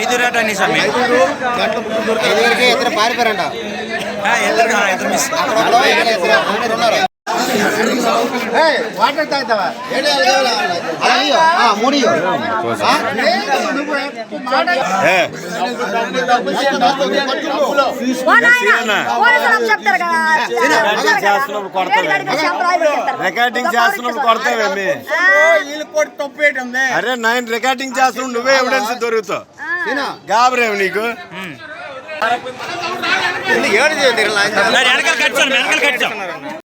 ఐదు రేట్ అని స్వామి పారిపోయారంట. ఇద్దరు మిస్. కదా చేస్తున్నప్పుడు కొడతారు. రికార్డింగ్ చేస్తున్నప్పుడు కొడతావేమి అరే నైన్ రికార్డింగ్ చేస్తున్నావు నువ్వే ఎవిడెన్స్ దొరుకుతావు. తిను. గాబరేవు నీకు? వెనకాల కట్టాను వెనకాల కట్టాను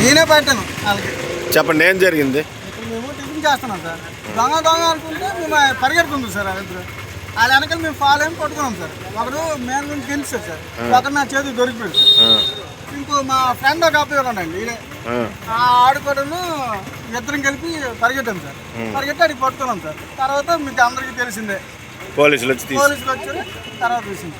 నేనే పెట్టాను. చెప్పండి ఏం జరిగింది? మేము టిఫిన్ చేస్తున్నాం సార్. దొంగ దొంగ అనుకుంటే మేము పరిగెడుతుంది సార్ వాళ్ళిద్దరు వాళ్ళ వెనకాల మేము ఫాలో ఏమి పట్టుకున్నాం సార్. ఒకడు మేన నుంచి గెలిచారు సార్ ఒకరు నా చేతికి దొరికిపోయాడు సార్. ఇంకో మా ఫ్రెండ్ ఒక అబ్బాయి ఉన్నాడండి ఈడే. ఆ. ఆడుకోవడము ఇద్దరం కలిపి పరిగెట్టాం సార్. పరిగెట్టి అడిగి పట్టుకున్నాం సార్. తర్వాత మీకు అందరికీ తెలిసిందే. పోలీసులు వచ్చి పోలీసులు వచ్చారు తర్వాత తెలిసింది